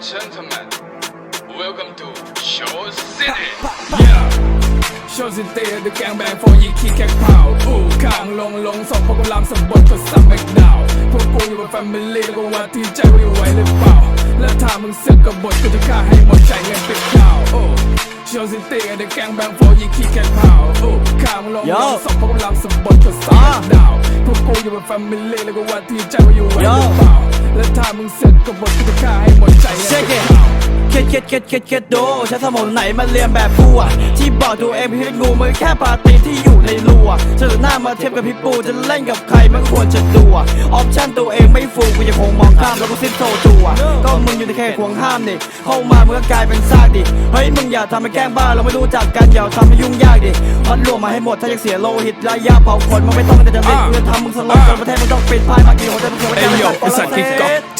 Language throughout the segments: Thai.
gentlemen, welcome to Show City. Yeah. โชว์ซิตี้เดอะแกงแบงโฟยีคีแคกเผาอู้ข้างลงลงส่งพวกกำลังสมบูรณ์ก็สัมแมกดาวพวกกูอยู่เป็นแฟมิลี่แล้วก็ว่าที่ใจว่าอยู่ไหวหรือเปล่า แล้วถ้ามึงสึกกับบทกูจะฆ่าให้หมดใจเงินปิดข่าวโอ้โชว์ซิตี้เดอะแกงแบงโฟยีคีแคกเผาอู้ข้างลงลงส่งพวกกำลังสมบูรณ์ก็สัมแมกดาวพวกกูอยู่เป็นแฟมิลี่แล้วก็ว่าที่ใจว่าอยู่ไหวหรือเปล่า แล้วถ้ามึงสึกกับบทกูจะฆ่าให้หมดใจเงินเช็คปิเกดข่าวเคดเคดเคดเคดเคดดูใช้สมองไหนมาเรียนแบบกูอะที่บอกตัวเองพี่งูมือแค่ปาร์ตี้ที่อยู่ในรูอะเจอหน้ามาเทียบกับพี่ปูจะเล่นกับใครมันควรจะดูอะออปชั่นตัวเองไม่ฟูกูยังคงมองข้ามแล้วก็ซิปโซจูอะก็มึงอยู่ในแค่ควงห้ามดิเข้ามามึงก็กลายเป็นซากดิเฮ้ยมึงอย่าทำให้แกล้งบ้าเราไม่รู้จักกันอย่าทำให้ยุ่งยากดิพัดรวมมาให้หมดถ้าอยากเสียโลหิตระยะเผาขนมึงไม่ต้องแต่จะเด็กกูจะทำมึงสลบจนประเทศมึงต้องปิดพายมากี่คนจะมึงเขีย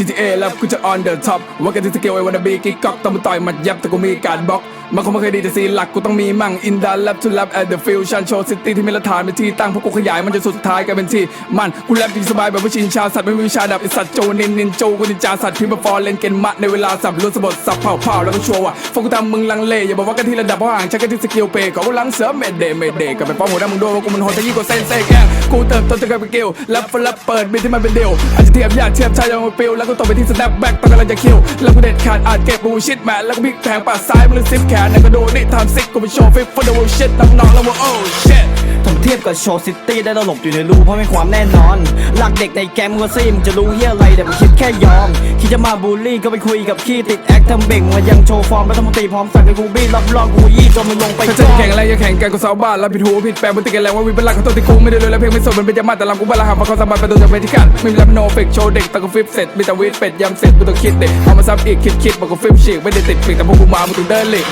GTA แล้วกูจะ on the top ว่ากันที่สเกลไอ้วันบีคิกก๊อกต้องมาต่อยมัดยับแต่กูมีการบล็อก มันคงไม่เคยดีแต่ซีหลักกูต้องมีมั่ง in the lab to lab at the fusion show city ที่มีหละฐานเป็นที่ตั้งพวกกูขยายมันจนสุดท้ายกลายเป็นที่ มันกูแรปดีสบายแบบว่าชินชาสัตว์ไม่มีวิชาดับไอสัตว์โจนินนินโจกูนินจาสัตว์พิมพ์ฟอร์เลนเกนมะในเวลาสับล้วนสบดสับเผาเผาแล้วก็โชว์อะพวกกูทำมึงลังเลอย่าบอกว่ากันที่ระดับเพราะห่างฉันกันที่สกิลเปย์ก็กูลังเสือเมดเดย์เมดเดย์กับไปป้อมหัวหน้ามึงดนว่ากูมันโหดจะยิ่งกว่าเซนเซแกงกูเติบโตจะกลายเป็นเกลแรปฟลับเปิดบิทที่มันเป็นเดียวอาจจะเทียบยากเทียบชายยังมาปิวแล้วก็ตกไปที่สแนปแบ็กตอนกำลังจะคิวแล้วกูเด็ดขาดอาจเก็บบูชิดแมนแล้วก็พลิกแผงปาดซ้ายมึงซิปแขนแล้วก็โดนนี่ทำซิกกูไปโชว์ฟิป for the world shit น้องๆแล้วว่า oh shit ถ้าเทียบกับโชว์ซิตี้ได้เราหลบอยู่ในรูเพราะไม่ความแน่นอน หลักเด็กในแก๊งมึงก็ซี่มึงจะรู้เฮียอะไรแต่มึงคิดแค่ยอม คิดจะมาบูลลี่ก็ไปคุยกับขี้ติดแอคทำเบ่งมายังโชว์ฟอร์มรัฐมนตรีพร้อมสั่งให้กูบี้รับรองกูยี่จนมึงลงไปถ้าจะแข่งอะไรอย่าแข่งกันกูสาวบ้านแล้วผิดหูผิดแปลงมันติดกันแล้วว่าวิเป็นหลักของตัวที่กูไม่ได้เลยแล้วเพลงไม่สดมันเป็นยามาแต่ลำกูบ้าละหามาเขาสามารถไปตัวจากเวทีกันไม่มีแรปโนเฟกโชว์เด็กตะกูฟิปเสร็จมีแต่วีดเป็ดยำเสร็จกูต้องคิดเด็กเอามาซ้ำอีกคิดคิดบอกกูฟิปฉีกไม่ได้ติดปีกแต่พวกกูมามึงถึงเดินหลีก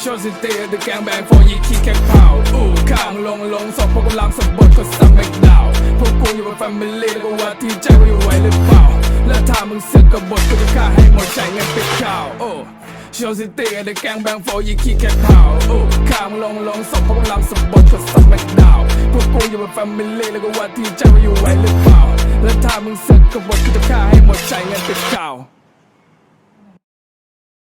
โชว์ซิตี้เดอะแกงแแฟมิลี่แล้วก็ว่าที่ใจว่าอยู่ไหวหรือเปล่า แล้วถ้ามึงสึกกับบทกูจะฆ่าให้หมดใจเงินปิดข่าวโอ้โชว์ซิตี้เดอะแกงแบงโฟยีคีแค่เผาโอ้ข้ามลงลงส่งพวกลำลังสมบทกับสมแมกดาวพวกกูอยู่เป็นแฟมิลี่แล้วก็ว่าที่ใจว่าอยู่ไหวหรือเปล่า แล้วถ้ามึงสึกกับบทกูจะฆ่าให้หมดใจเงินปิดข่าว